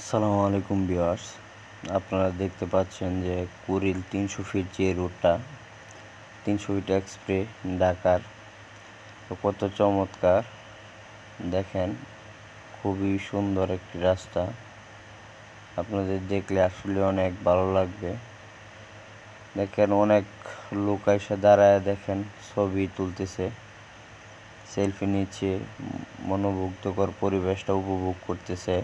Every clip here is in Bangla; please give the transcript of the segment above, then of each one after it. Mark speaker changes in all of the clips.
Speaker 1: আসসালামু আলাইকুম বিয়ার্স আপনারা দেখতে পাচ্ছেন যে কুড়িল তিনশো ফিট যে রোডটা, তিনশো ফিট এক্সপ্রে ঢাকার। তো কত চমৎকার। দেখেন, খুবই সুন্দর একটি রাস্তা। আপনাদের দেখলে আসলে অনেক ভালো লাগবে। দেখেন, অনেক লোক এসে দাঁড়ায় দেখেন, ছবি তুলতেছে। সেলফি নিচ্ছে, মনোমুগ্ধকর পরিবেশটা উপভোগ করতেছে।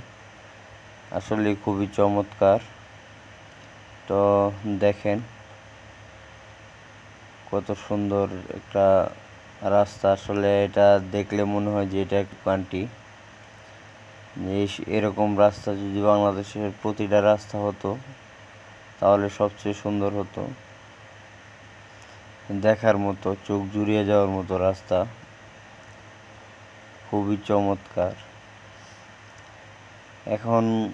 Speaker 1: আসলে খুবই চমৎকার। তো দেখেন কত সুন্দর একটা রাস্তা। আসলে এটা দেখলে মনে হয় যে এটা একটা কান্ট্রি এরকম রাস্তা যদি বাংলাদেশের প্রতিটা রাস্তা হতো, তাহলে সবচেয়ে সুন্দর হতো। দেখার মতো, চোখ জুড়িয়ে যাওয়ার মতো রাস্তা। খুবই চমৎকার। এখন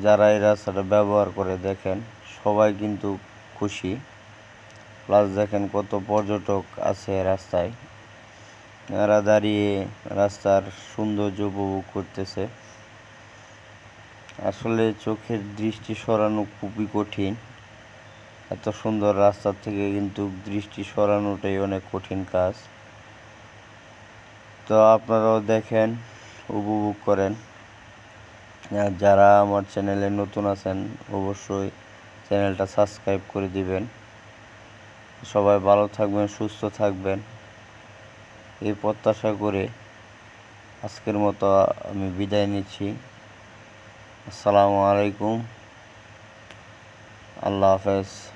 Speaker 1: যারা এই রাস্তাটা ব্যবহার করে দেখেন, সবাই কিন্তু খুশি। প্লাস দেখেন কত পর্যটক আছে রাস্তায়। এরা দাঁড়িয়ে রাস্তার সৌন্দর্য উপভোগ করতেছে। আসলে চোখের দৃষ্টি সরানো খুবই কঠিন। এত সুন্দর রাস্তা থেকে কিন্তু দৃষ্টি সরানোটাই অনেক কঠিন কাজ। তো আপনারাও দেখেন, উপভোগ করেন। যারা আমার চ্যানেলে নতুন আছেন, অবশ্যই চ্যানেলটা সাবস্ক্রাইব করে দিবেন। সবাই ভালো থাকবেন, সুস্থ থাকবেন। এই প্রত্যাশা করে আজকের মতো আমি বিদায় নিচ্ছি। আসসালামু আলাইকুম। আল্লাহ হাফেজ।